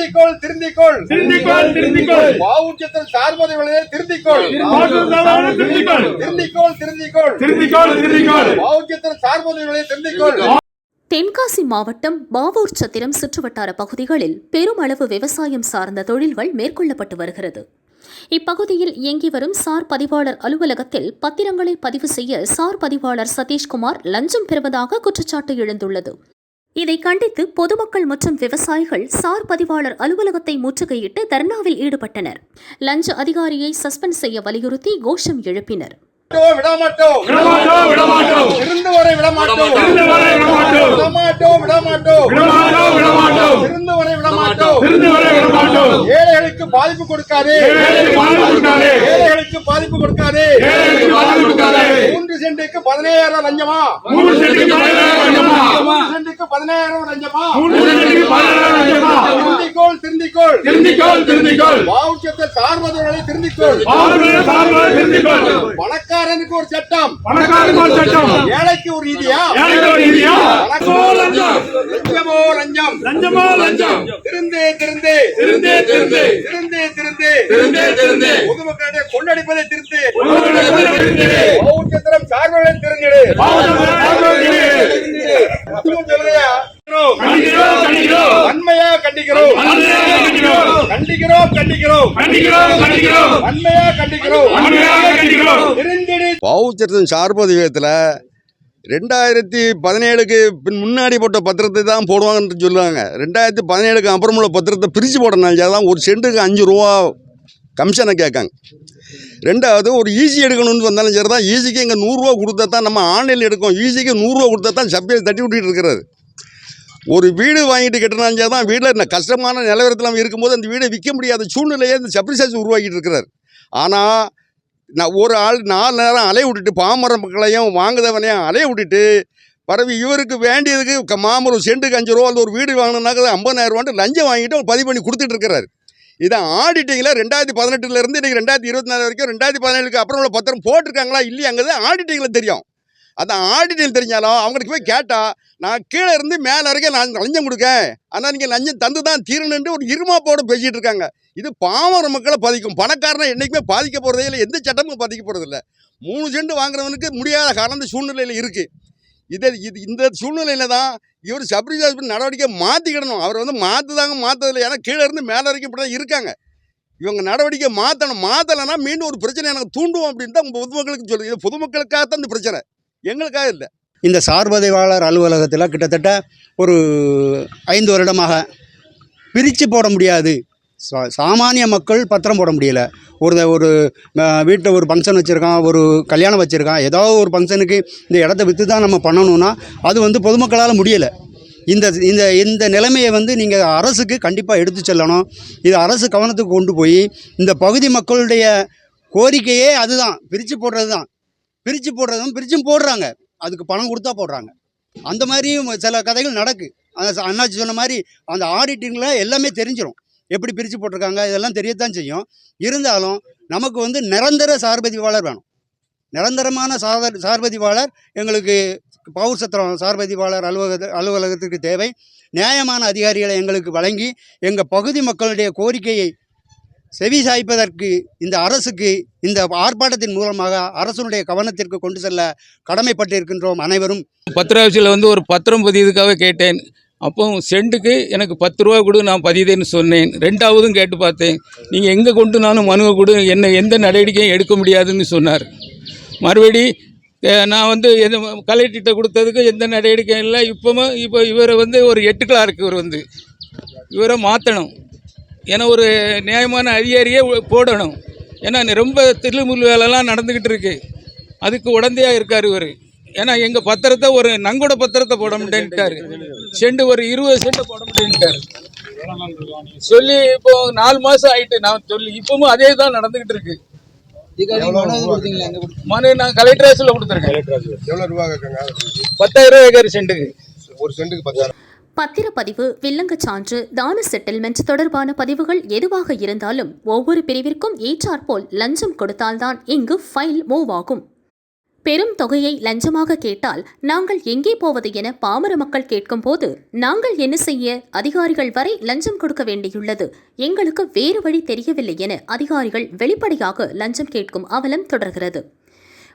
திருந்திக்கோள் திருந்திக்கோள். திருந்திக்கோள் திருந்திக்கோள். வாவுச்சத்தில் சார்பதைகளே திருந்திக்கோள். திருந்திக்கோள். திருந்திக்கோள் திருந்திக்கோள். திருந்திக்கோள் திருந்திக்கோள். வாவுச்சத்தில் சார்பதைகளே திருந்திக்கோள். தென்காசி மாவட்டம் பாவூர் சத்திரம் சுற்றுவட்டார பகுதிகளில் பெருமளவு விவசாயம் சார்ந்த தொழில்கள் மேற்கொள்ளப்பட்டு வருகிறது. இப்பகுதியில் இயங்கி வரும் சார் பதிவாளர் அலுவலகத்தில் பத்திரங்களை பதிவு செய்ய சார் பதிவாளர் சதீஷ்குமார் லஞ்சம் பெறுவதாக குற்றச்சாட்டு எழுந்துள்ளது. இதை கண்டித்து பொதுமக்கள் மற்றும் விவசாயிகள் சார் பதிவாளர் அலுவலகத்தை முற்றுகையிட்டு தர்ணாவில் ஈடுபட்டனர். லஞ்ச அதிகாரியை சஸ்பெண்ட் செய்ய வலியுறுத்தி கோஷம் எழுப்பினர். ஏழைகளுக்கு பாதிப்பு கொடுக்காதே. ஏழைகளுக்கு பாதிப்பு கொடுக்காதே. ஏழைகளுக்கு பாதிப்பு கொடுக்காதே ஏழைகளுக்கு பாதிப்பு கொடுக்காதே. மூன்று சென்ட்டுக்கு பதினையாயிரம் லஞ்சமா? மூணு சென்ட்டுக்கு பதினாயிரம் லஞ்சமா? திருந்திக்கோள் திருந்திக்கோள். பணக்காரனுக்கு ஒரு சட்டம். பணக்காரனுக்கு ஒரு சட்டம். ஏழைக்கு ஒரு நீதியா? லஞ்சமோ லஞ்சம்? லஞ்சமோ லஞ்சம்? திருந்து திருந்து. திருந்தே திருந்தே. திருந்து திருந்து. திருந்தே திருந்தே. பொதுமக்களிடையே கொள்ளடிப்பதை திருத்து திருத்து. பௌச்சத்திரம் சார்புகளை வன்மையா கண்டிக்கிறோம். கண்டிக்கிறோம். கண்டிக்கிறோம் கண்டிக்கிறோம். கண்டிக்கிறோம் வன்மையா கண்டிக்கிறோம். ரெண்டாயிரத்தி பதினேழுக்கு பின் முன்னாடி போட்ட பத்திரத்தை தான் போடுவாங்கன்னு சொல்லுவாங்க. ரெண்டாயிரத்தி பதினேழுக்கு அப்புறம் உள்ள பத்திரத்தை பிரித்து போடணும்னா தான் ஒரு சென்ட்டுக்கு அஞ்சு ரூபா கமிஷனை கேட்காங்க. ரெண்டாவது ஒரு ஈஸி எடுக்கணும்னு வந்தாலும் சரி தான் ஈஸிக்கு இங்கே நூறுரூவா கொடுத்தா தான் நம்ம ஆன்லைனில் எடுக்கோம். ஈஸிக்கு நூறுரூவா கொடுத்தா தான் சப்ளை தட்டி விட்டுட்டு இருக்கிறாரு. ஒரு வீடு வாங்கிட்டு கட்டினாலும் சரி தான் வீட்டில் கஷ்டமான நிலவரத்தில் அவன் இருக்கும்போது அந்த வீடை விற்க முடியாத சூழ்நிலையை இந்த சார்ஜ் உருவாக்கிட்டு இருக்கிறார். ஆனால் நான் ஒரு ஆள் நாலு நேரம் அலைய விட்டுட்டு பாமர மக்களையும் வாங்குதவனையும் அலைய விட்டுட்டு பரவி இவருக்கு வேண்டியதுக்கு மாமரம் செண்டுக்கு அஞ்சு ரூபா அந்த ஒரு வீடு வாங்கினாக்க ஐம்பதாயிரம் ரூபான்ட்டு லஞ்சம் வாங்கிட்டு அவர் பதிவு பண்ணி கொடுத்துட்டு இருக்கிறாரு. இதை ஆடிட்டிங்கில் ரெண்டாயிரத்தி பதினெட்டுலேருந்து இன்றைக்கி ரெண்டாயிரத்தி இருபத்தி நாலு வரைக்கும் ரெண்டாயிரத்தி பதினேழுக்கு அப்புறம் உள்ள பத்திரம் போட்டிருக்காங்களா? இல்லையாங்கிறது ஆடிட்டிங்கில் தெரியும். அந்த ஆடிட்டிங் தெரிஞ்சாலும் அவங்களுக்கு போய் கேட்டால் நான் கீழே இருந்து மேலே வரைக்கும் நான் லஞ்சம் கொடுக்கேன். ஆனால் நீங்கள் லஞ்சம் தந்து தான் தீரணுன்ட்டு ஒரு இருமாப்போடு பேசிகிட்டு இருக்காங்க. இது பாமர மக்களை பாதிக்கும். பணக்காரனை என்றைக்குமே பாதிக்க போகிறதே இல்லை. எந்த சட்டமும் பாதிக்க போகிறதில்ல மூணு செண்டு வாங்குறவனுக்கு முடியாத காரணம் சூழ்நிலையில் இருக்குது இதை இது இந்த சூழ்நிலையில் தான் இவர் சப்ரிஜாஸ் நடவடிக்கை மாற்றிக்கிடணும் அவர் வந்து மாற்றுதாங்க மாற்றதில்லை ஏன்னா கீழே இருந்து மேலே வரைக்கும் இப்படி தான் இருக்காங்க. இவங்க நடவடிக்கை மாற்றணும் மாற்றலைன்னா மீண்டும் ஒரு பிரச்சனை எனக்கு தூண்டும் அப்படின்னு தான் பொதுமக்களுக்கு சொல்லுது இது பொதுமக்களுக்காக தான் இந்த பிரச்சனை. எங்களுக்காக இல்லை. இந்த சார்பதிவாளர் அலுவலகத்தில் கிட்டத்தட்ட ஒரு ஐந்து வருடமாக பிரித்து போட முடியாது. சா சாமானிய மக்கள் பத்திரம் போட முடியல. ஒரு ஒரு வீட்டில் ஒரு ஃபங்க்ஷன் வச்சுருக்கான் ஒரு கல்யாணம் வச்சுருக்கான் ஏதாவது ஒரு ஃபங்க்ஷனுக்கு இந்த இடத்த விற்று தான் நம்ம பண்ணணும்னா அது வந்து பொதுமக்களால் முடியலை. இந்த இந்த இந்த நிலைமையை வந்து நீங்கள் அரசுக்கு கண்டிப்பாக எடுத்து செல்லணும். இது அரசு கவனத்துக்கு கொண்டு போய் இந்த பகுதி மக்களுடைய கோரிக்கையே அதுதான். பிரித்து போடுறது தான் பிரித்து போடுறதும் பிரிச்சும் போடுறாங்க. அதுக்கு பணம் கொடுத்தா போடுறாங்க. அந்த மாதிரியும் சில கதைகள் நடக்கு. அந்த அண்ணாச்சி சொன்ன மாதிரி அந்த ஆடிட்டிங்கில் எல்லாமே தெரிஞ்சிடும் எப்படி பிரித்து போட்டிருக்காங்க இதெல்லாம் தெரியத்தான் செய்யும். இருந்தாலும் நமக்கு வந்து நிரந்தர சார்பதிவாளர் வேணும். நிரந்தரமான சார் சார்பதிவாளர் எங்களுக்கு பவுர் சத்திரம் சார்பதிவாளர் அலுவலக அலுவலகத்திற்கு தேவை. நியாயமான அதிகாரிகளை எங்களுக்கு வழங்கி எங்கள் பகுதி மக்களுடைய கோரிக்கையை செவி சாய்ப்பதற்கு இந்த அரசுக்கு இந்த ஆர்ப்பாட்டத்தின் மூலமாக அரசனுடைய கவனத்திற்கு கொண்டு செல்ல கடமைப்பட்டிருக்கின்றோம் அனைவரும். பத்திர வந்து ஒரு பத்திரம் பதியதுக்காக கேட்டேன். அப்போ செண்டுக்கு எனக்கு பத்து ரூபா கொடு நான் பதிதேன்னு சொன்னேன். ரெண்டாவதும் கேட்டு பார்த்தேன். நீங்கள் எங்கே கொண்டு நானும் மனுவை கொடு என்ன எந்த நடவடிக்கையும் எடுக்க முடியாதுன்னு சொன்னார். மறுபடி நான் வந்து எது கலெக்டர்கிட்ட கொடுத்ததுக்கு எந்த நடவடிக்கையும் இல்லை. இப்போவும் இப்போ இவரை வந்து ஒரு எட்டு கிளார்க்கு இவர் வந்து. இவரை மாற்றணும் ஏன்னா ஒரு நியாயமான அதிகாரியே போடணும். ஏன்னா ரொம்ப திருமுல் வேலைலாம் நடந்துக்கிட்டு இருக்கு. அதுக்கு உடந்தையாக இருக்கார் இவர். ஏன்னா எங்கள் பத்திரத்தை ஒரு நங்கூட பத்திரத்தை போட முடியேன்ட்டாரு. செண்டு ஒரு இருபது சென்ட் போட முடியேன்ட்டாரு சொல்லி இப்போ நாலு மாதம் ஆயிட்டு நான் சொல்லி இப்பவும் அதே தான் நடந்துக்கிட்டு இருக்கு. மனு நான் கலெக்டர் கொடுத்துருக்கேன். பத்தாயிரம் ஏக்கர் செண்டுக்கு. ஒரு பத்தாயிரம். பத்திரப்பதிவு வில்லங்கச் சான்று தான செட்டில்மெண்ட் தொடர்பான பதிவுகள் எதுவாக இருந்தாலும் ஒவ்வொரு பிரிவிற்கும் ஏற்றாற்போல் லஞ்சம் கொடுத்தால்தான் இங்கு ஃபைல் மூவ் ஆகும். பெரும் தொகையை லஞ்சமாக கேட்டால் நாங்கள் எங்கே போவது என பாமர மக்கள் கேட்கும்போது நாங்கள் என்ன செய்ய? அதிகாரிகள் வரை லஞ்சம் கொடுக்க வேண்டியுள்ளது. எங்களுக்கு வேறு வழி தெரியவில்லை என அதிகாரிகள் வெளிப்படையாக லஞ்சம் கேட்கும் அவலம் தொடர்கிறது.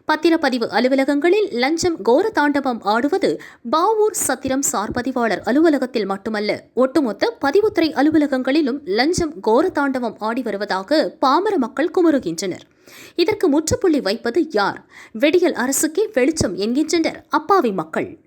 பத்திரப்பதிவு அலுவலகங்களில் லஞ்சம் கோர தாண்டவம் ஆடுவது பாவூர் சத்திரம் சார் பதிவாளர் அலுவலகத்தில் மட்டுமல்ல ஒட்டுமொத்த பதிவுத்துறை அலுவலகங்களிலும் லஞ்சம் கோர தாண்டவம் ஆடி வருவதாக பாமர மக்கள் குமுறுகின்றனர். இதற்கு முற்றுப்புள்ளி வைப்பது யார்? வெடியல் அரசுக்கே வெளிச்சம் என்கின்றனர் அப்பாவி மக்கள்.